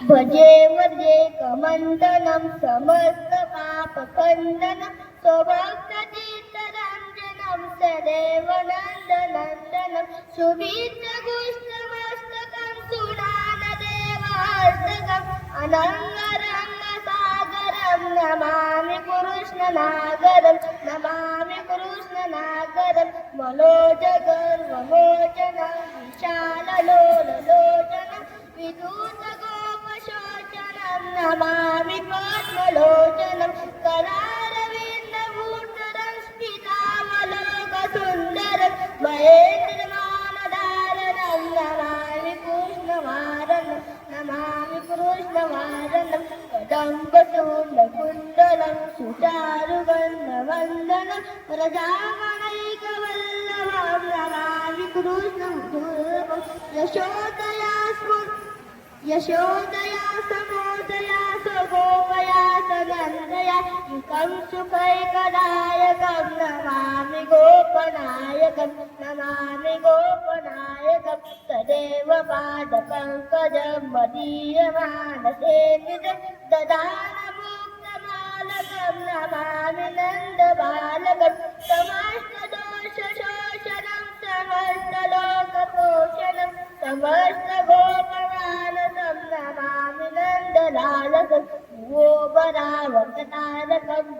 భజే వర్జే కమందనం సమస్త పాపకందనం స్వభక్త తీర్థరంజనం సదేవ నందనందనం సుభీత గుష్టమస్తకం సుడానదేవాస్తకం అనంగరంగ సాగరం నమామి కృష్ణనాగరం నమామి కృష్ణనాగరం మలోజగం మమోజనం విశాలలోలలోచనం विदूतगोपशोचनं नमामि पद्मलोचनं करारविन्दभूषणं स्मितावलोकसुन्दरं महेन्द्रमानधारणं नमामि कृष्णवारणं नमामि कृष्णवारणं कदम्बसूर्णकुण्डलं सुचारुगन्धवन्दनं प्रजामणैकवल्लभं नमामि कृष्णं यशोदया स्मृ यशोदया समोदया सगोपया सगन्धया युकं सुखैकदायकं नमामि गोपनायकं नमामि गोपनायकं तदेव पादपङ्कजं मदीयमानसे निजं नन्दलालकं गोपरावकतारकं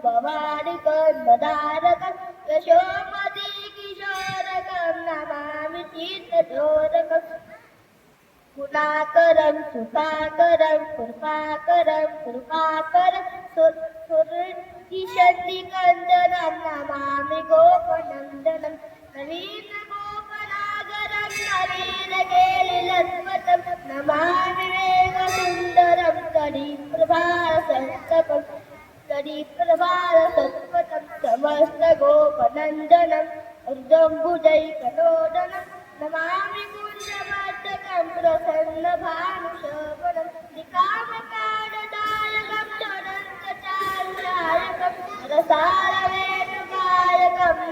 भवानिकं मदारकं यशोमती किशोरकं नमामि चित्तचोरकं गुणाकरं सुखाकरं कृपाकरं कृपाकरं सुरतिशक्तिकन्दनं नमामि गोपनन्दनं नवीन कडिप्रभासन्तकं कडिप्रभासत्वतं समस्तगोपनन्दनम् अर्जम्बुजैकलोदनं नमामि कुञ्जमस्तकं प्रसन्नभानुशोभनं निकामकालदायकं चरन्तचारुदायकं रसारवेणुगायकं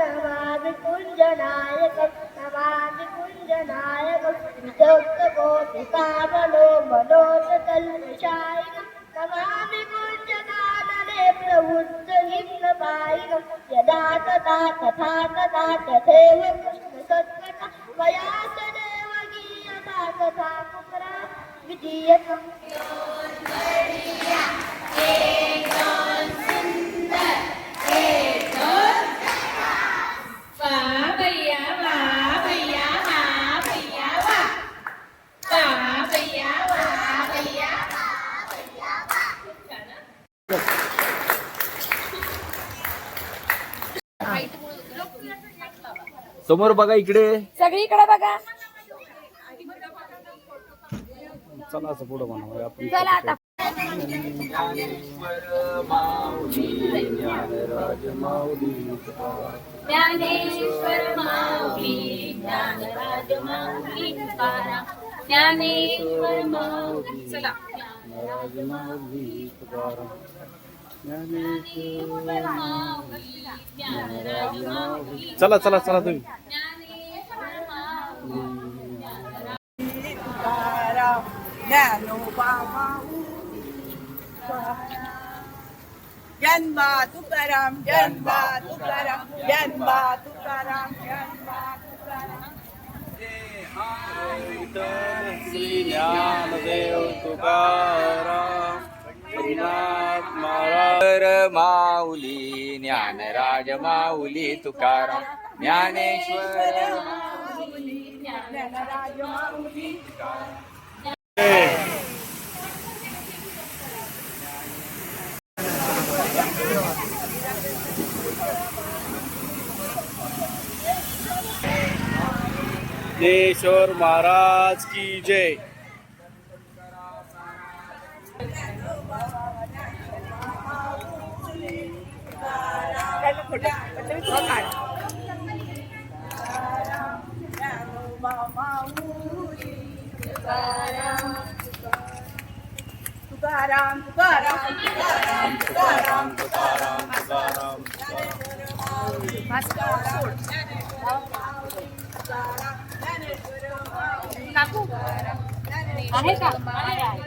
नमामि कुञ्जनायकं नमामि कुञ्जनायकं विचोक्तगोपिकामनो मनोजतल्विषायिनं नमामि यदा तदा तथा तदा तथैव कृष्णसत्कथा मया सदैव गीयता तथा कुत्रा विधीयतम् समोर बघा इकडे. सगळीकडे बघा. चला असं पुढं म्हणा आपण. चला आता. ज्ञानेश्वर माऊली ज्ञानराज माऊली तुकाराम. ज्ञानेश्वर माऊली चला. माऊली चला चला चला तुम्ही. जन्मा तुकाराम जन्मा तुकाराम जन्मा तुकाराम जन्मा तुकाराम श्री ज्ञानदेव तुकाराम महाराज माऊली ज्ञानराज माऊली तुकाराम ज्ञानेश्वर ज्ञानेश्वर महाराज की जय ज्ञानोबा माऊली तुकाराम तुकाराम तुकाराम तुकाराम तुकाराम तुकाराम तुकाराम ज्ञानेश्वर माऊली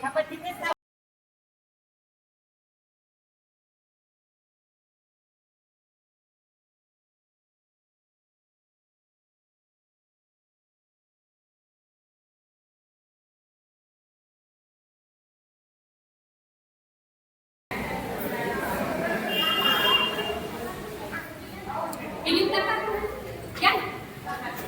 Sama.